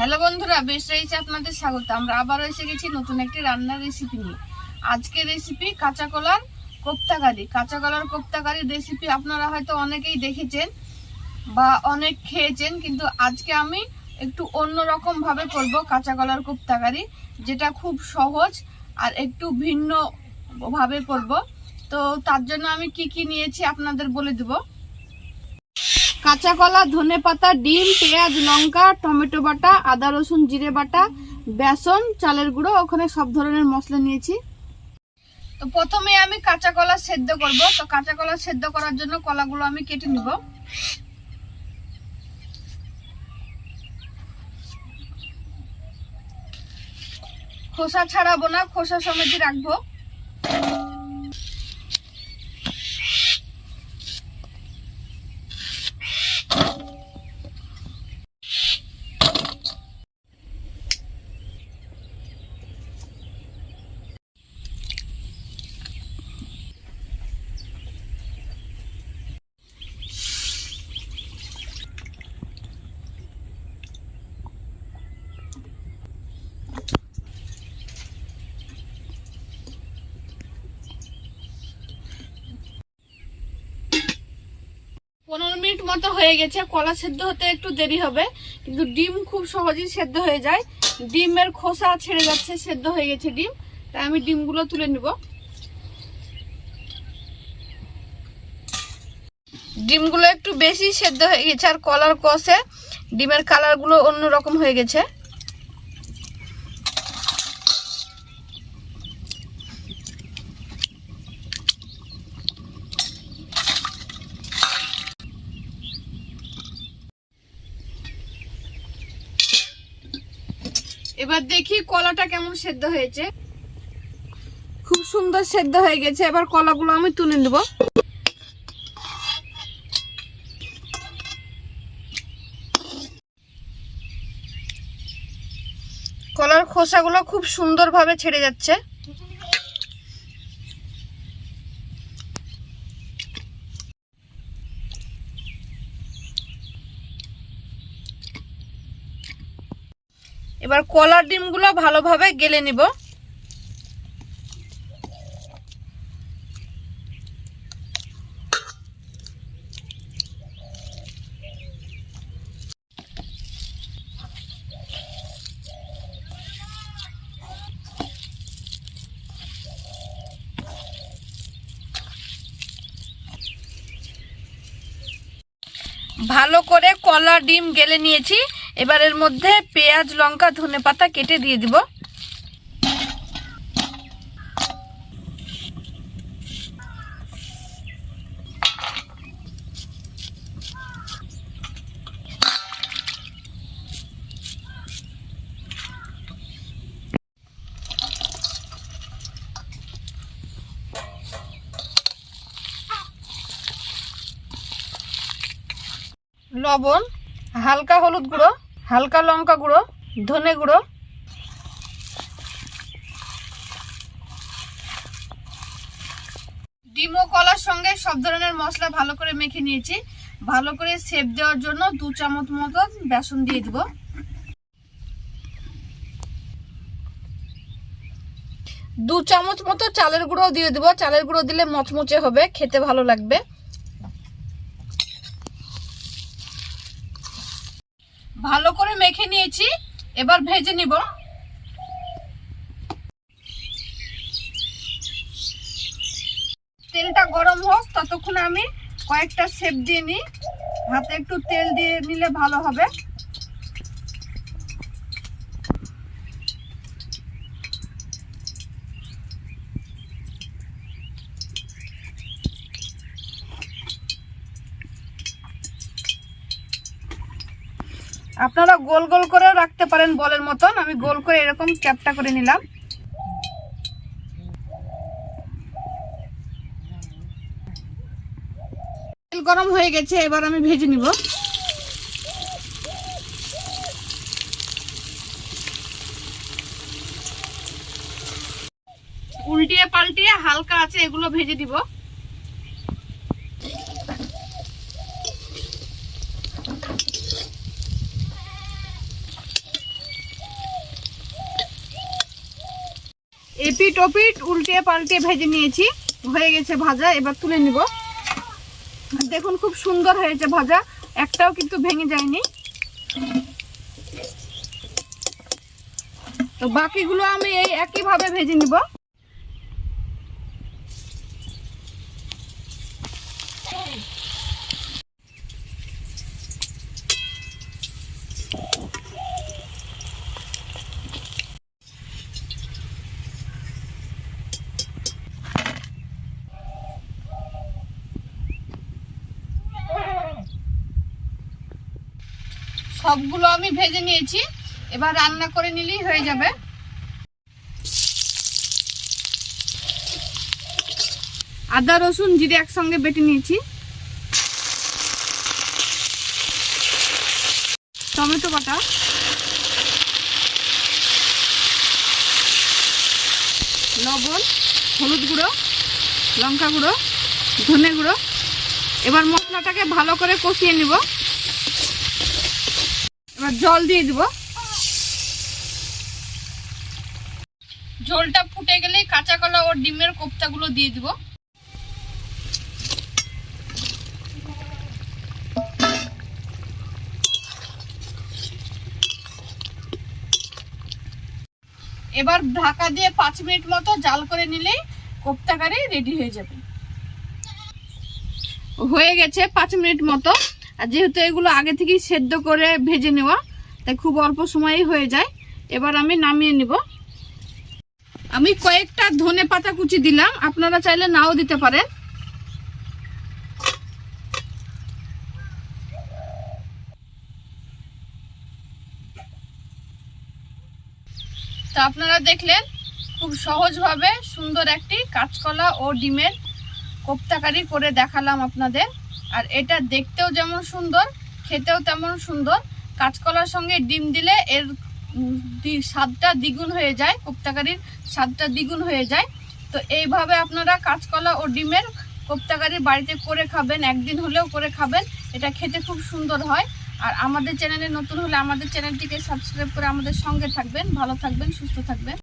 Hello বন্ধুরা, বেশ রয়েছে আপনাদের স্বাগত। আমরা আবারও এসে গেছি নতুন একটি রান্নার রেসিপি নিয়ে। আজকের রেসিপি কাঁচা কলার কোপ্তাকারি কাঁচা কলার কোপ্তাকারির রেসিপি আপনারা হয়তো অনেকেই দেখেছেন বা অনেক খেয়েছেন, কিন্তু আজকে আমি একটু অন্যরকম ভাবে করব কাঁচা কলার কোপ্তাকারি যেটা খুব সহজ আর একটু ভিন্ন ভাবে করব। তো তার জন্য আমি কি কি নিয়েছি আপনাদের বলে দেবো। কাঁচা কলা ধনে পাতা, ডিম, পেঁয়াজ, লঙ্কা, টমেটো বাটা, আদা, রসুন, জিরে বাটা, বেসন, চালের গুঁড়ো, ওখানে সব ধরনের মশলা নিয়েছি। তো প্রথমে আমি কাঁচা কলা সেদ্ধ করব। তো কাঁচা কলা সেদ্ধ করার জন্য কলাগুলো আমি কেটে নিব। খোসা ছাড়াবো না, খোসা সমেতই রাখব। Uh-huh. পনেরো মিনিট মতো হয়ে গেছে, কলা সেদ্ধ হতে একটু দেরি হবে, কিন্তু ডিম খুব সহজেই সেদ্ধ হয়ে যায়। ডিমের খোসা ছেড়ে যাচ্ছে, সেদ্ধ হয়ে গেছে ডিম। তাই আমি ডিমগুলো তুলে নিব। ডিমগুলো একটু বেশি সেদ্ধ হয়ে গেছে, আর কলার কষে ডিমের কালারগুলো অন্যরকম হয়ে গেছে। এবার দেখি কলাটা কেমন সেদ্ধ হয়েছে। খুব সুন্দর সেদ্ধ হয়ে গেছে, এবার কলাগুলো আমি তুলে নেব। কলার খোসাগুলো খুব সুন্দরভাবে ছেড়ে যাচ্ছে। এবার কলার ডিমগুলো ভালোভাবে গেলে নিব। ভালো করে কলা ডিম গেলে নিয়েছি। এবার এর মধ্যে পেঁয়াজ লঙ্কা ধনে পাতা কেটে দিয়ে দিব। লবণ হালকা হলুদ গুঁড়ো। হালকা লঙ্কা গুঁড়ো, ধনে গুঁড়ো। ডিম ও কলার সঙ্গে সব ধরনের মশলা ভালো করে মেখে নিয়েছি। ভালো করে সেপ দেওয়ার জন্য দু চামচ মতো বেসন দিয়ে দিব। দু চামচ মতো চালের গুঁড়ো দিয়ে দেবো। চালের গুঁড়ো দিলে মচমচে হবে, খেতে ভালো লাগবে। ভালো করে মেখে নিয়েছি, এবার ভেজে নিব। তেলটা গরম হোক, ততক্ষণ আমি কয়েকটা সেপ দিয়ে নিই। হাতে একটু তেল দিয়ে নিলে ভালো হবে। আপনারা গোল গোল করেও রাখতে পারেন বলের মতন। আমি গোল করে এরকম চ্যাপটা করে নিলাম। তেল গরম হয়ে গেছে, এবার আমি ভেজে নিব। উল্টিয়ে পাল্টিয়ে হালকা আছে, এগুলো ভেজে দিব। এপিট ওপিট উল্টে পাল্টে ভেজে নিয়েছি। হয়ে গেছে ভাজা, এবার তুলে নিব। দেখুন খুব সুন্দর হয়েছে ভাজা, একটাও কিন্তু ভেঙে যায়নি। তো বাকিগুলো আমি এই একইভাবে ভেজে নিব। সবগুলো আমি ভেজে নিয়েছি। এবার রান্না করে নিলেই হয়ে যাবে। আদা, রসুন, জিরে একসঙ্গে বেটে নিয়েছি। টমেটো বাটা। লবণ, হলুদ গুঁড়ো, লঙ্কা গুঁড়ো, ধনে গুঁড়ো। এবার মশলাটাকে ভালো করে কষিয়ে নিব। এবার জল দিয়ে দিব। ঝোলটা ফুটে গেলেই কাঁচা কলা ও ডিমের কোপ্তাগুলো দিয়ে দিব। এবার ঢাকা দিয়ে পাঁচ মিনিট মতো জাল করে নিলেই কোপ্তা কারি রেডি হয়ে যাবে। হয়ে গেছে পাঁচ মিনিট মতো। আর যেহেতু এগুলো আগে থেকেই সেদ্ধ করে ভেজে নেওয়া, তাই খুব অল্প সময়েই হয়ে যায়। এবার আমি নামিয়ে নিব। আমি কয়েকটা ধনে পাতা কুচি দিলাম। আপনারা চাইলে নাও দিতে পারেন। তো আপনারা দেখলেন, খুব সহজভাবে সুন্দর একটি কাঁচকলা ও ডিমের কোপ্তাকারি করে দেখালাম আপনাদের। আর এটা দেখতেও যেমন সুন্দর, খেতেও তেমন সুন্দর। কাঁচকলার সঙ্গে ডিম দিলে এর স্বাদটা দ্বিগুণ হয়ে যায়, কোপ্তাকারির স্বাদটা দ্বিগুণ হয়ে যায়। তো এইভাবে আপনারা কাঁচকলা ও ডিমের কোপ্তাকারি বাড়িতে করে খাবেন, একদিন হলেও করে খাবেন। এটা খেতে খুব সুন্দর হয়। আর আমাদের চ্যানেলে নতুন হলে আমাদের চ্যানেলটিকে সাবস্ক্রাইব করে আমাদের সঙ্গে থাকবেন। ভালো থাকবেন, সুস্থ থাকবেন।